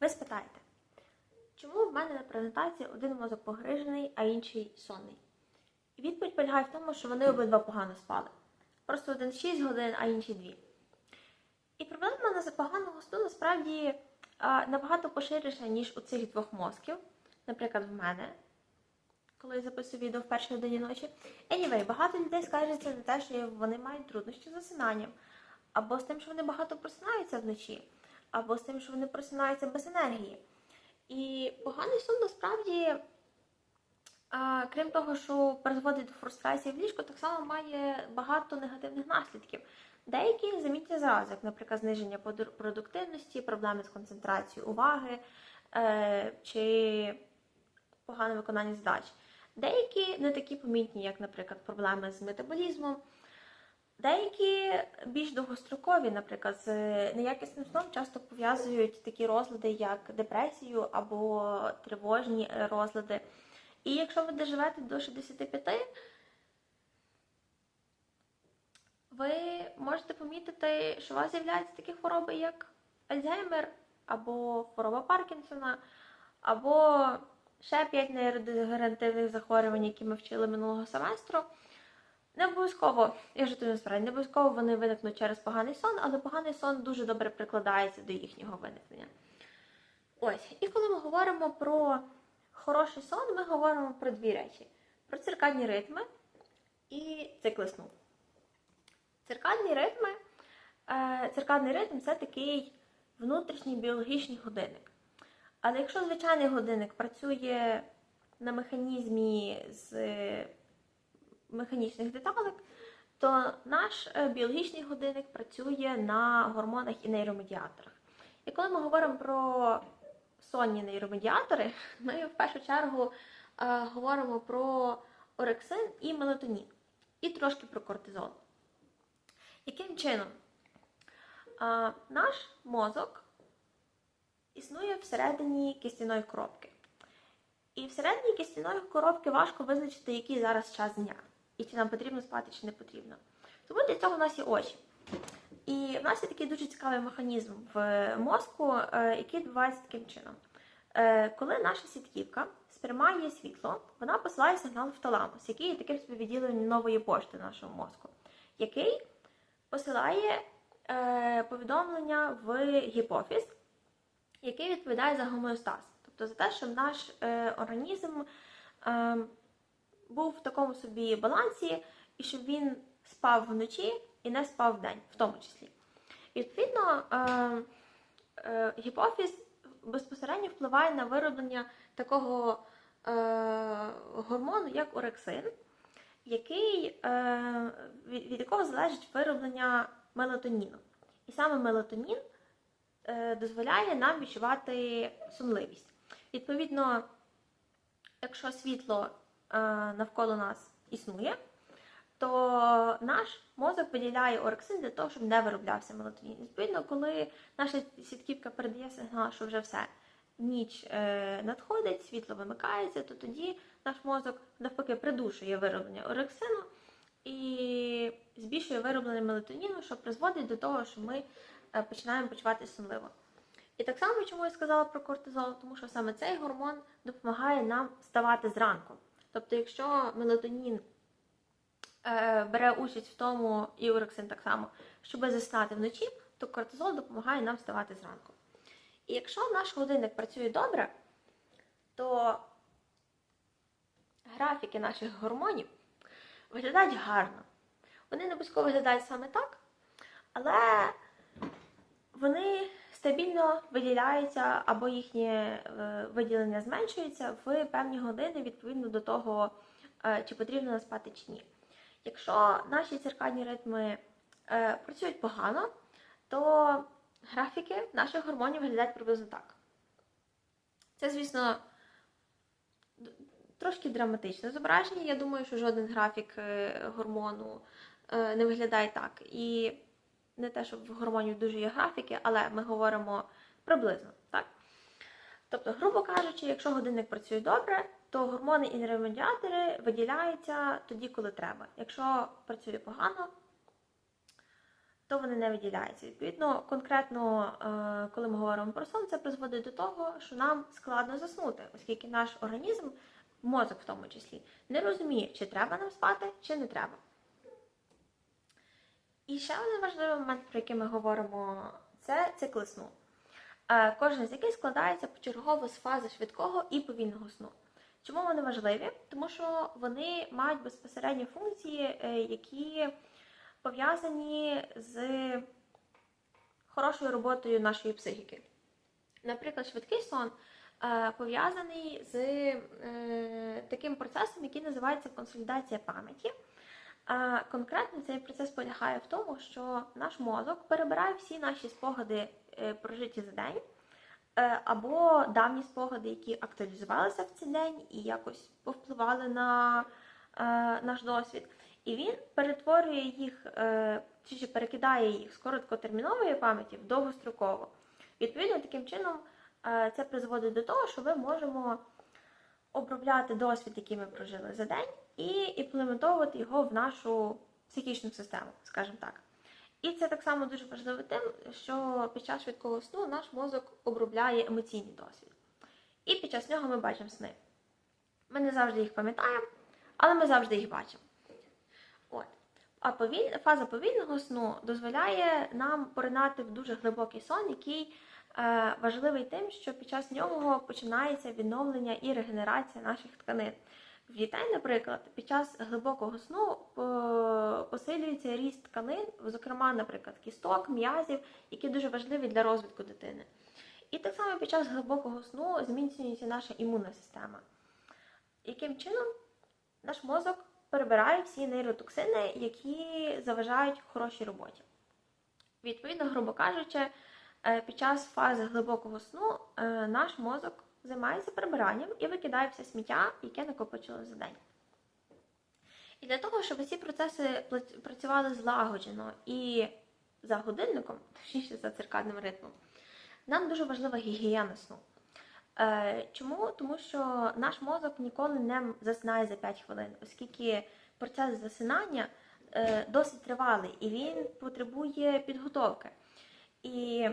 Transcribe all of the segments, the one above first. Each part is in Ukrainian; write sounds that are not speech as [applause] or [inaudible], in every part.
Ви спитаєте, чому в мене на презентації один мозок погрижений, а інший сонний? І відповідь полягає в тому, що вони обидва погано спали. Просто один 6 годин, а інший 2. І проблема з поганого сну насправді набагато поширеша, ніж у цих двох мозків. Наприклад, в мене, коли я записую відео в першій годині ночі. Anyway, багато людей скаржаться на те, що вони мають труднощі з засинанням, або з тим, що вони багато просинаються вночі, або з тим, що вони просинаються без енергії. І поганий сон насправді, крім того, що призводить до фрустрації в ліжку, так само має багато негативних наслідків. Деякі замітні зразу, як, наприклад, зниження продуктивності, проблеми з концентрацією уваги е, чи погане виконання задач. Деякі не такі помітні, як, наприклад, проблеми з метаболізмом. Деякі більш довгострокові, наприклад, з неякісним сном часто пов'язують такі розлади, як депресію або тривожні е, розлади. І якщо ви доживете до 65, ви можете помітити, що у вас з'являються такі хвороби, як Альцгеймер, або хвороба Паркінсона, або ще 5 нейродегенеративних захворювань, які ми вчили минулого семестру. Не обов'язково, я жартую насправді, не обов'язково вони виникнуть через поганий сон, але поганий сон дуже добре прикладається до їхнього виникнення. Ось, і коли ми говоримо про хороший сон, ми говоримо про дві речі: про циркадні ритми і цикли сну. Циркадні ритми, е, циркадний ритм це такий внутрішній біологічний годинник. Але якщо звичайний годинник працює на механізмі з механічних деталек, то наш е, біологічний годинник працює на гормонах і нейромедіаторах. І коли ми говоримо про сонні нейромедіатори, ми в першу чергу е, говоримо про орексин і мелатонін, і трошки про кортизол. Яким чином? А, наш мозок існує всередині кістяної коробки. І всередині кістяної коробки важко визначити, який зараз час дня, і чи нам потрібно спати, чи не потрібно. Тому для цього в нас є очі. І в нас є такий дуже цікавий механізм в мозку, е, який відбувається таким чином. Е, Коли наша сітківка сприймає світло, вона посилає сигнал в таламус, який є таким собі відділенням нової пошти нашого мозку, який посилає е, повідомлення в гіпофіз, який відповідає за гомеостаз. Тобто за те, щоб наш організм е, був в такому собі балансі, і щоб він спав вночі і не спав вдень, в тому числі. І відповідно, е, е, гіпофіз безпосередньо впливає на вироблення такого е, гормону, як орексин, який, від, якого залежить вироблення мелатоніну. І саме мелатонін дозволяє нам відчувати сумливість. Відповідно, якщо світло навколо нас існує, то наш мозок виділяє орексин для того, щоб не вироблявся мелатонін. Відповідно, коли наша сітківка передає сигнал, що вже все, ніч е, надходить, світло вимикається, то тоді наш мозок навпаки придушує вироблення орексину і збільшує вироблення мелатоніну, що призводить до того, що ми е, починаємо почувати сумливо. І так само, чому я сказала про кортизол, тому що саме цей гормон допомагає нам вставати зранку. Тобто, якщо мелатонін е, бере участь в тому, і орексин так само, щоб заснати вночі, то кортизол допомагає нам вставати зранку. І якщо наш годинник працює добре, то графіки наших гормонів виглядають гарно. Вони не обов'язково виглядають саме так, але вони стабільно виділяються або їхнє е, виділення зменшується в певні години відповідно до того, е, чи потрібно нам спати чи ні. Якщо наші циркадні ритми е, працюють погано, то графіки наших гормонів виглядають приблизно так. Це, звісно, трошки драматичне зображення. Я думаю, що жоден графік гормону не виглядає так. І не те, щоб в гормонів дуже є графіки, але ми говоримо приблизно, так? Тобто, грубо кажучи, якщо годинник працює добре, то гормони і нейромедіатори виділяються тоді, коли треба. Якщо працює погано, то вони не виділяються. Відповідно, конкретно, е, коли ми говоримо про сон, це призводить до того, що нам складно заснути, оскільки наш організм, мозок в тому числі, не розуміє, чи треба нам спати, чи не треба. І ще один важливий момент, про який ми говоримо, це цикли сну. Е, Кожен з яких складається почергово з фази швидкого і повільного сну. Чому вони важливі? Тому що вони мають безпосередні функції, е, які пов'язані з хорошою роботою нашої психіки. Наприклад, швидкий сон е, пов'язаний з таким процесом, який називається консолідація пам'яті. А конкретно цей процес полягає в тому, що наш мозок перебирає всі наші спогади е, прожиті за день, е, або давні спогади, які актуалізувалися в цей день і якось повпливали на е, наш досвід. І він перетворює їх, чи перекидає їх з короткотермінової пам'яті в довгострокову. Відповідно, таким чином це призводить до того, що ми можемо обробляти досвід, який ми прожили за день, і імплементовувати його в нашу психічну систему, скажімо так. І це так само дуже важливо тим, що під час швидкого сну наш мозок обробляє емоційний досвід. І під час нього ми бачимо сни. Ми не завжди їх пам'ятаємо, але ми завжди їх бачимо. От. А повіль... фаза повільного сну дозволяє нам поринати в дуже глибокий сон, який важливий тим, що під час нього починається відновлення і регенерація наших тканин. В дітей, наприклад, під час глибокого сну е, посилюється ріст тканин, зокрема, наприклад, кісток, м'язів, які дуже важливі для розвитку дитини. І так само під час глибокого сну зміцнюється наша імунна система. Яким чином наш мозок перебирає всі нейротоксини, які заважають хорошій роботі. Відповідно, грубо кажучи, е, під час фази глибокого сну е, наш мозок займається прибиранням і викидає все сміття, яке накопичило за день. І для того, щоб ці процеси працювали злагоджено і за годинником, точніше за циркадним ритмом, нам дуже важлива гігієна сну. Е, Чому? Тому що наш мозок ніколи не засинає за 5 хвилин, оскільки процес засинання е, досить тривалий і він потребує підготовки. І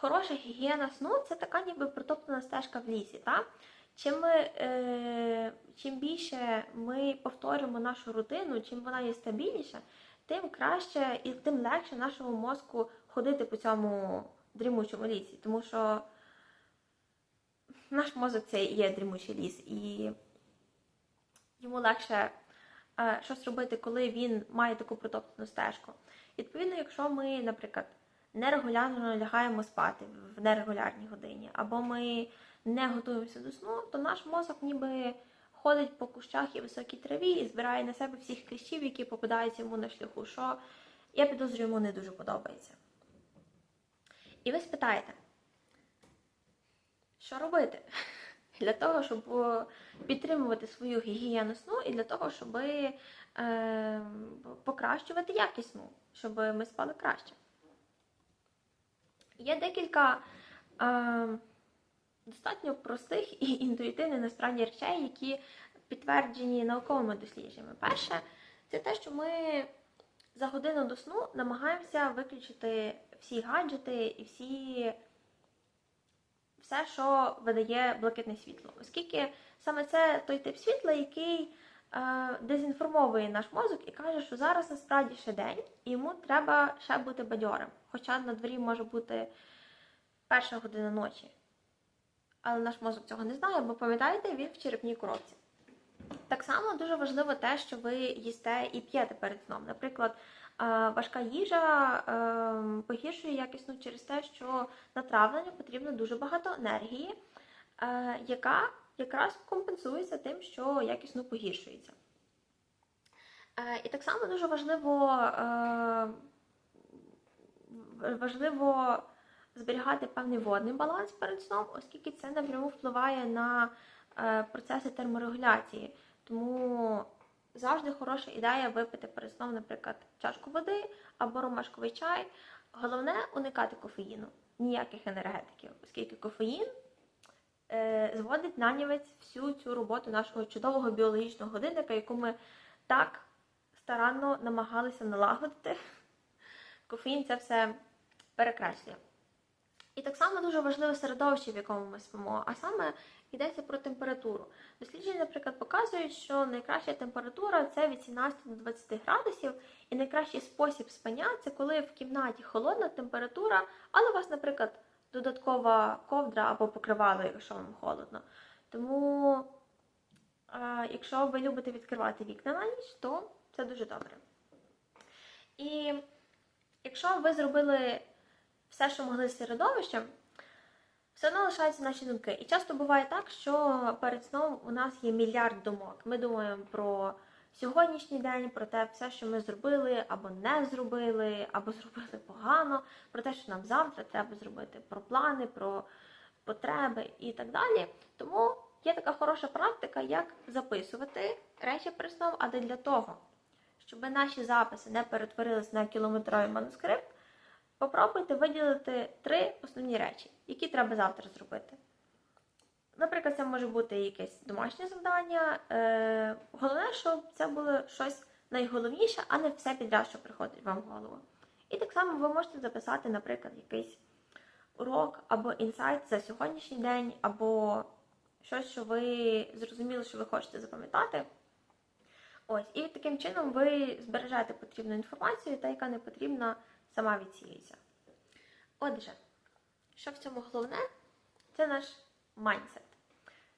хороша гігієна сну це така ніби протоптана стежка в лісі. Так? Чим, ми, е, чим більше ми повторюємо нашу рутину, чим вона є стабільніша, тим краще і тим легше нашому мозку ходити по цьому дрімучому лісі. Тому що наш мозок це є дрімучий ліс, і йому легше е, щось робити, коли він має таку протоптану стежку. Відповідно, якщо ми, наприклад, нерегулярно лягаємо спати в нерегулярній годині, або ми не готуємося до сну, то наш мозок ніби ходить по кущах і високій траві і збирає на себе всіх кліщів, які попадаються йому на шляху, що я підозрюю, йому не дуже подобається. І ви спитаєте, що робити [laughs] для того, щоб підтримувати свою гігієну сну і для того, щоб е, покращувати якість сну, щоб ми спали краще. Є декілька е, достатньо простих і інтуїтивних насправді речей, які підтверджені науковими дослідженнями. Перше, це те, що ми за годину до сну намагаємося виключити всі гаджети і всі все, що видає блакитне світло, оскільки саме це той тип світла, який дезінформовує наш мозок і каже, що зараз насправді ще день, і йому треба ще бути бадьорим. Хоча на дворі може бути перша година ночі. Але наш мозок цього не знає, бо пам'ятаєте, він в черепній коробці. Так само дуже важливо те, що ви їсте і п'єте перед сном. Наприклад, важка їжа ем, погіршує якісно через те, що на травлення потрібно дуже багато енергії, е, яка якраз компенсується тим, що якісно погіршується. Е, і так само дуже важливо е, важливо зберігати певний водний баланс перед сном, оскільки це напряму впливає на процеси терморегуляції. Тому завжди хороша ідея випити перед сном, наприклад, чашку води або ромашковий чай. Головне уникати кофеїну, ніяких енергетиків, оскільки кофеїн е, зводить на нівець всю цю роботу нашого чудового біологічного годинника, яку ми так старанно намагалися налагодити кофеїн це все перекреслює. І так само дуже важливе середовище, в якому ми спимо, а саме йдеться про температуру. Дослідження, наприклад, показують, що найкраща температура це від 17 до 20 градусів, і найкращий спосіб спання це коли в кімнаті холодна температура, але у вас, наприклад, додаткова ковдра або покривало, якщо вам холодно. Тому, е, якщо ви любите відкривати вікна на ніч, то це дуже добре. І якщо ви зробили все, що могли з середовищем, все одно лишаються наші думки. І часто буває так, що перед сном у нас є мільярд думок. Ми думаємо про сьогоднішній день, про те, все, що ми зробили, або не зробили, або зробили погано, про те, що нам завтра треба зробити, про плани, про потреби і так далі. Тому є така хороша практика, як записувати речі перед сном, але для того, щоб наші записи не перетворились на кілометровий манускрипт. Попробуйте виділити три основні речі, які треба завтра зробити. Наприклад, це може бути якесь домашнє завдання. Е, головне, щоб це було щось найголовніше, а не все підряд, що приходить вам в голову. І так само ви можете записати, наприклад, якийсь урок або інсайт за сьогоднішній день, або щось, що ви зрозуміли, що ви хочете запам'ятати. Ось, і таким чином ви збережете потрібну інформацію, та яка не потрібна, сама відсіюється. Отже, що в цьому головне, це наш майндсет.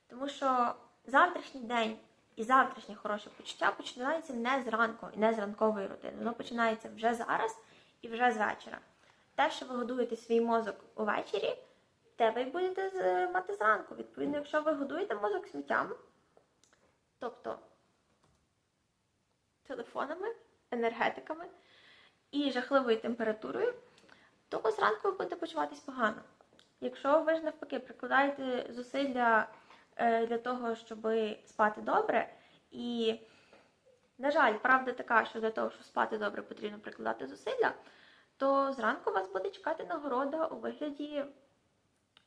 Тому що завтрашній день і завтрашнє хороше почуття починається не зранку і не з ранкової рутини. Воно починається вже зараз і вже з вечора. Те, що ви годуєте свій мозок увечері, те ви будете мати зранку. Відповідно, якщо ви годуєте мозок сміттям, тобто телефонами, енергетиками і жахливою температурою, то зранку ви будете почуватись погано. Якщо ви ж навпаки прикладаєте зусилля для того, щоб спати добре, і, на жаль, правда така, що для того, щоб спати добре, потрібно прикладати зусилля, то зранку вас буде чекати нагорода у вигляді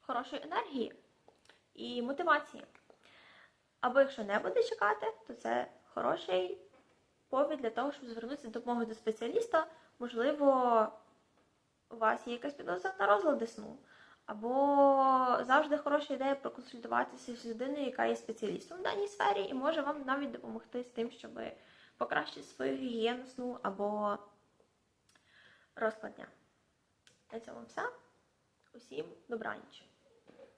хорошої енергії і мотивації. Або якщо не буде чекати, то це хороший повід для того, щоб звернутися з допомогою до спеціаліста. Можливо, у вас є якась підозра на розлади сну. Або завжди хороша ідея проконсультуватися з людиною, яка є спеціалістом в даній сфері, і може вам навіть допомогти з тим, щоб покращити свою гігієну сну або розкладня. На цьому все. Усім добраніч.